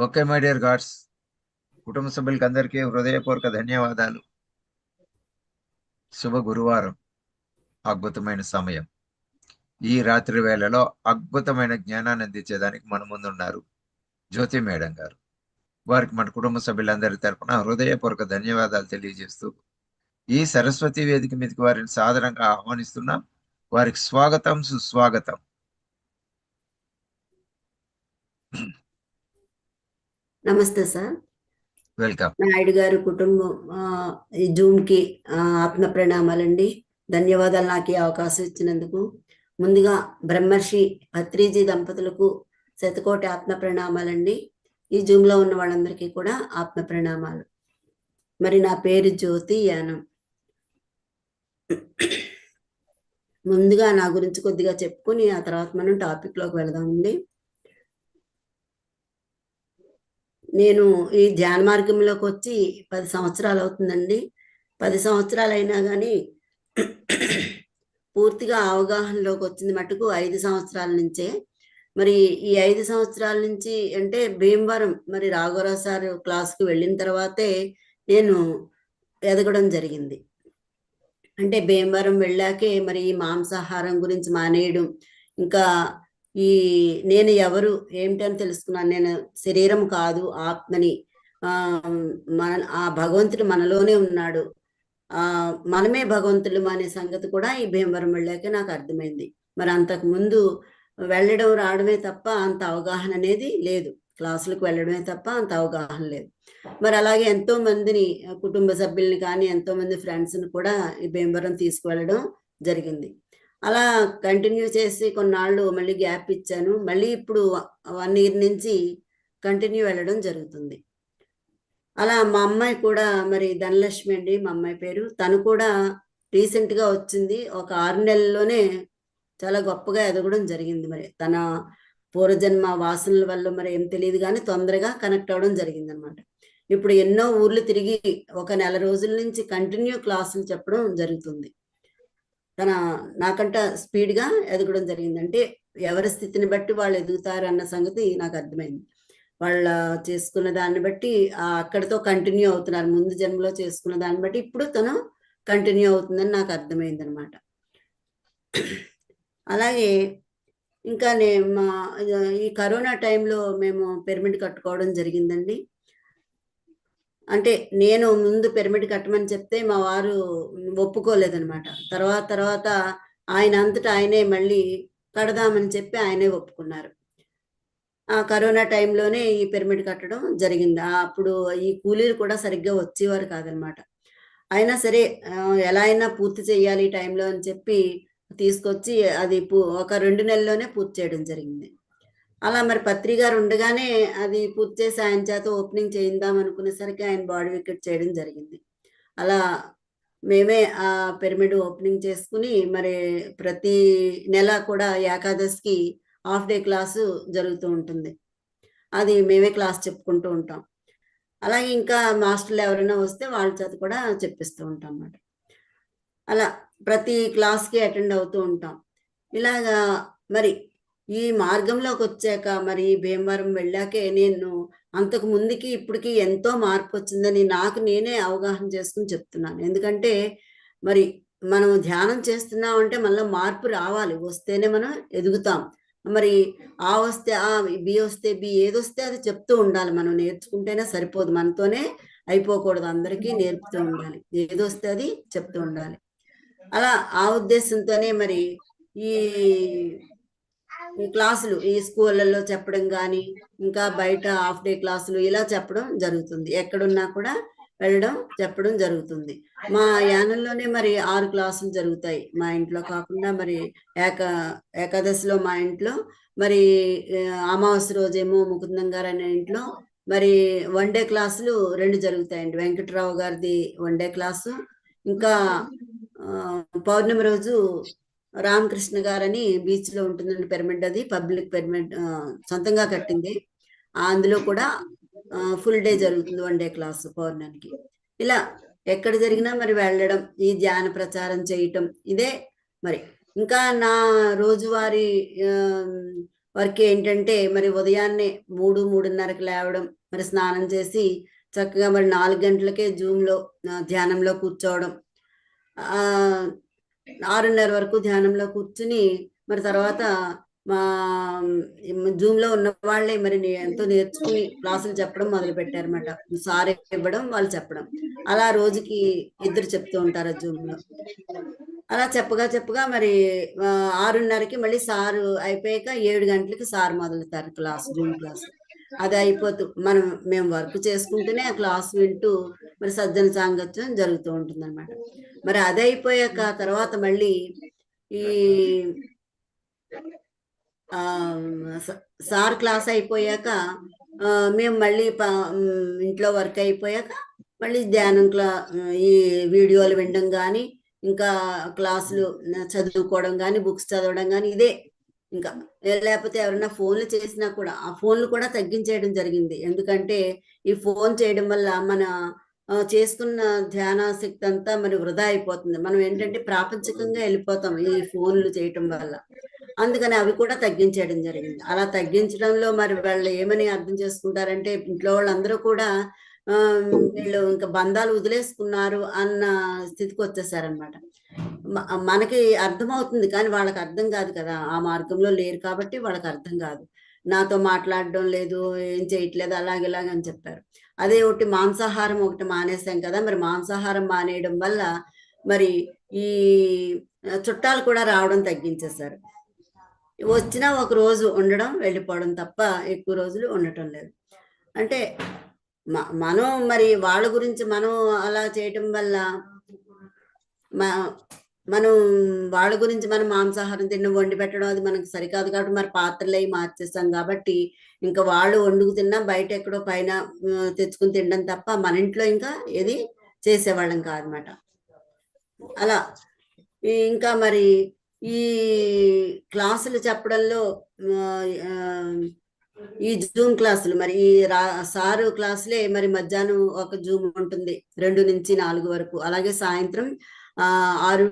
Okay my dear God's. కుటుంబ సభ్యులకి అందరికీ హృదయపూర్వక ధన్యవాదాలు. శుభ గురువారం. అద్భుతమైన సమయం. ఈ రాత్రి వేళలో అద్భుతమైన జ్ఞానాన్ని అందించేదానికి మన ముందున్నారు జ్యోతి మేడం గారు. వారికి మన కుటుంబ సభ్యులందరి తరపున హృదయపూర్వక ధన్యవాదాలు తెలియజేస్తూ ఈ సరస్వతి వేదిక మీదకి వారిని సాధారణంగా ఆహ్వానిస్తున్నాం వారికి స్వాగతం సుస్వాగతం. నమస్తే సార్. వెల్కమ్. నాయుడు గారు కుటుంబం ఈ జూమ్కి ఆ, ఆత్మ ప్రణామాలండి. ధన్యవాదాలు నాకు ఈ అవకాశం ఇచ్చినందుకు. ముందుగా బ్రహ్మర్షి భత్రీజీ దంపతులకు శతకోటి ఆత్మ ప్రణామాలండి. ఈ జూమ్లో ఉన్న వాళ్ళందరికీ కూడా ఆత్మ ప్రణామాలు. మరి నా పేరు జ్యోతి యానం. ముందుగా నా గురించి కొద్దిగా చెప్పుకుని ఆ తర్వాత మనం టాపిక్లోకి వెళదామండి. నేను ఈ ధ్యాన మార్గంలోకి వచ్చి పది సంవత్సరాలు అవుతుందండి. పది సంవత్సరాలు అయినా కానీ పూర్తిగా అవగాహనలోకి వచ్చింది మటుకు ఐదు సంవత్సరాల నుంచే. మరి ఈ ఐదు సంవత్సరాల నుంచి అంటే భీమవరం మరి రాఘవరావు సార్ క్లాస్కి వెళ్ళిన తర్వాతే నేను ఎదగడం జరిగింది. అంటే భీమవరం వెళ్ళాకే మరి ఈ మాంసాహారం గురించి మానేయడం ఇంకా ఈ నేను ఎవరు ఏమిటని తెలుసుకున్నాను. నేను శరీరం కాదు ఆత్మని. ఆ మన ఆ భగవంతుడు మనలోనే ఉన్నాడు. ఆ మనమే భగవంతుడు అనే సంగతి కూడా ఈ భీమవరం వెళ్ళాక నాకు అర్థమైంది. మరి అంతకు ముందు వెళ్ళడం రావడమే తప్ప అంత అవగాహన అనేది లేదు. క్లాసులకు వెళ్ళడమే తప్ప అంత అవగాహన లేదు. మరి అలాగే ఎంతో మందిని కుటుంబ సభ్యుల్ని కానీ ఎంతో మంది ఫ్రెండ్స్ని కూడా ఈ భీమవరం తీసుకువెళ్ళడం జరిగింది. అలా కంటిన్యూ చేసి కొన్నాళ్ళు మళ్ళీ గ్యాప్ ఇచ్చాను. మళ్ళీ ఇప్పుడు వన్ ఇయర్ నుంచి కంటిన్యూ వెళ్ళడం జరుగుతుంది. అలా మా అమ్మాయి కూడా మరి ధనలక్ష్మి అండి మా అమ్మాయి పేరు. తను కూడా రీసెంట్గా వచ్చింది. ఒక ఆరు నెలల్లోనే చాలా గొప్పగా ఎదగడం జరిగింది మరి. తన పూర్వజన్మ వాసనల వల్ల మరి ఏం తెలియదు కానీ తొందరగా కనెక్ట్ అవ్వడం జరిగింది అనమాట ఇప్పుడు ఎన్నో ఊర్లు తిరిగి ఒక నెల రోజుల నుంచి కంటిన్యూ క్లాసులు చెప్పడం జరుగుతుంది. తన నాకంట స్పీడ్గా ఎదగడం జరిగింది అంటే ఎవరి స్థితిని బట్టి వాళ్ళు ఎదుగుతారు అన్న సంగతి నాకు అర్థమైంది. వాళ్ళ చేసుకున్న దాన్ని బట్టి అక్కడతో అక్కడితో కంటిన్యూ అవుతున్నారు. ముందు జన్మలో చేసుకున్న దాన్ని బట్టి ఇప్పుడు తను కంటిన్యూ అవుతుందని నాకు అర్థమైంది అనమాట అలాగే ఇంకా నే మా ఈ కరోనా టైంలో మేము పిరమిడ్ కట్టుకోవడం జరిగిందండి. అంటే నేను ముందు పిరమిడ్ కట్టమని చెప్తే మా వారు ఒప్పుకోలేదనమాట తర్వాత తర్వాత ఆయన అంతటా ఆయనే మళ్ళీ కడదామని చెప్పి ఆయనే ఒప్పుకున్నారు. ఆ కరోనా టైంలోనే ఈ పిరమిడ్ కట్టడం జరిగింది. అప్పుడు ఈ కూలీలు కూడా సరిగ్గా వచ్చేవారు కాదనమాట అయినా సరే ఎలా అయినా పూర్తి చేయాలి ఈ టైంలో అని చెప్పి తీసుకొచ్చి అది పూ- ఒక రెండు నెలల్లోనే పూర్తి చేయడం జరిగింది. అలా మరి పత్రి గారు ఉండగానే అది పూర్తి చేసి ఆయన చేత ఓపెనింగ్ చేయిందాం అనుకునేసరికి ఆయన బాడీ వికెట్ చేయడం జరిగింది. అలా మేమే ఆ పిరమిడ్ ఓపెనింగ్ చేసుకుని మరి ప్రతి నెల కూడా ఏకాదశికి హాఫ్ డే క్లాసు జరుగుతూ ఉంటుంది. అది మేమే క్లాస్ చెప్పుకుంటూ ఉంటాం. అలాగే ఇంకా మాస్టర్లు ఎవరైనా వస్తే వాళ్ళ చేత కూడా చెప్పిస్తూ ఉంటాం అన్నమాట. అలా ప్రతి క్లాస్కి అటెండ్ అవుతూ ఉంటాం. ఇలాగా మరి ఈ మార్గంలోకి వచ్చాక మరి ఈ భీమవరం వెళ్ళాకే నేను అంతకు ముందుకి ఇప్పటికి ఎంతో మార్పు వచ్చిందని నాకు నేనే అవగాహన చేసుకుని చెప్తున్నాను. ఎందుకంటే మరి మనం ధ్యానం చేస్తున్నాం అంటే మళ్ళీ మార్పు రావాలి. వస్తేనే మనం ఎదుగుతాం. మరి ఆ వస్తే ఆ బి వస్తే బి ఏదొస్తే అది చెప్తూ ఉండాలి. మనం నేర్చుకుంటేనే సరిపోదు. మనతోనే అయిపోకూడదు. అందరికీ నేర్పుతూ ఉండాలి. ఏదొస్తే అది చెప్తూ ఉండాలి. అలా ఆ ఉద్దేశంతోనే మరి ఈ క్లాసులు ఈ స్కూళ్ళల్లో చెప్పడం కానీ ఇంకా బయట హాఫ్ డే క్లాసులు ఇలా చెప్పడం జరుగుతుంది. ఎక్కడున్నా కూడా వెళ్ళడం చెప్పడం జరుగుతుంది. మా యానంలోనే మరి ఆరు క్లాసులు జరుగుతాయి. మా ఇంట్లో కాకుండా మరి ఏక ఏకాదశిలో మా ఇంట్లో మరి అమావాస్య రోజేమో ముకుందం గారు అనే ఇంట్లో మరి వన్ డే క్లాసులు రెండు జరుగుతాయండి. వెంకటరావు గారిది వన్ డే క్లాసు. ఇంకా పౌర్ణమి రోజు రామకృష్ణ గారని బీచ్లో ఉంటుందండి పిరమిడ్ అది. పబ్లిక్ పిరమిడ్ సొంతంగా కట్టింది. అందులో కూడా ఫుల్ డే జరుగుతుంది వన్ డే క్లాస్ పౌర్ణమికి. ఇలా ఎక్కడ జరిగినా మరి వెళ్ళడం ఈ ధ్యాన ప్రచారం చేయటం ఇదే మరి. ఇంకా నా రోజువారీ వర్క్ ఏంటంటే మరి ఉదయాన్నే మూడు మూడున్నరకు లేవడం మరి స్నానం చేసి చక్కగా మరి నాలుగు గంటలకే జూమ్లో ధ్యానంలో కూర్చోవడం ఆరున్నర వరకు ధ్యానంలో కూర్చుని మరి తర్వాత మా జూమ్లో ఉన్న వాళ్ళే మరి ఎంతో నేర్చుకుని క్లాసులు చెప్పడం మొదలు పెట్టారన్నమాట సార్ ఇవ్వడం వాళ్ళు చెప్పడం. అలా రోజుకి ఇద్దరు చెప్తూ ఉంటారు జూమ్లో. అలా చెప్పగా చెప్పగా మరి ఆరున్నరకి మళ్ళీ సారు అయిపోయాక ఏడు గంటలకి సార్ మొదలుతారు క్లాస్ జూమ్ క్లాస్. అది అయిపోతూ మనం మేము వర్క్ చేసుకుంటూనే ఆ క్లాస్ వింటూ మరి సజ్జన సాంగత్యం జరుగుతూ ఉంటుంది అనమాట మరి అది అయిపోయాక తర్వాత మళ్ళీ ఈ సార్ క్లాస్ అయిపోయాక మేము మళ్ళీ ఇంట్లో వర్క్ అయిపోయాక మళ్ళీ ధ్యానం క్లా ఈ వీడియోలు వినడం కానీ ఇంకా క్లాసులు చదువుకోవడం కానీ బుక్స్ చదవడం కానీ ఇదే ఇంకా లేకపోతే ఎవరైనా ఫోన్లు చేసినా కూడా ఆ ఫోన్లు కూడా తగ్గించేయడం జరిగింది. ఎందుకంటే ఈ ఫోన్ చేయడం వల్ల మన చేసుకున్న ధ్యానాసక్తి అంతా మరి వృధా అయిపోతుంది. మనం ఏంటంటే ప్రాపంచికంగా వెళ్ళిపోతాం ఈ ఫోన్లు చేయటం వల్ల. అందుకని అవి కూడా తగ్గించేయడం జరిగింది. అలా తగ్గించడంలో మరి వాళ్ళు ఏమని అర్థం చేసుకుంటారంటే ఇంట్లో వాళ్ళందరూ కూడా వీళ్ళు ఇంకా బంధాలు వదిలేసుకున్నారు అన్న స్థితికి వచ్చేసారనమాట మనకి అర్థమవుతుంది కానీ వాళ్ళకి అర్థం కాదు కదా. ఆ మార్గంలో లేరు కాబట్టి వాళ్ళకి అర్థం కాదు. నాతో మాట్లాడడం లేదు ఏం చేయట్లేదు అలాగే అని చెప్పారు. అదే ఒకటి మాంసాహారం ఒకటి మానేసాం కదా. మరి మాంసాహారం మానేయడం వల్ల మరి ఈ చుట్టాలు కూడా రావడం తగ్గించేశారు. వచ్చినా ఒక రోజు ఉండడం వెళ్ళిపోవడం తప్ప ఎక్కువ రోజులు ఉండటం లేదు. అంటే మనం మరి వాళ్ళ గురించి మనం అలా చేయటం వల్ల మ- మనం వాళ్ళ గురించి మనం మాంసాహారం తినడం వండి పెట్టడం అది మనకు సరికాదు కాబట్టి మరి పాత్రలు అవి మార్చేస్తాం కాబట్టి ఇంకా వాళ్ళు వండుకు తిన్నా బయట ఎక్కడో పైన తెచ్చుకుని తినడం తప్ప మన ఇంట్లో ఇంకా ఏది చేసేవాళ్ళం కాదనమాట. అలా ఇంకా మరి ఈ క్లాసులు చెప్పడంలో ఈ జూమ్ క్లాసులు మరి ఈ రా సారు క్లాసులే మరి మధ్యాహ్నం ఒక జూమ్ ఉంటుంది రెండు నుంచి నాలుగు వరకు. అలాగే సాయంత్రం ఆ ఆరు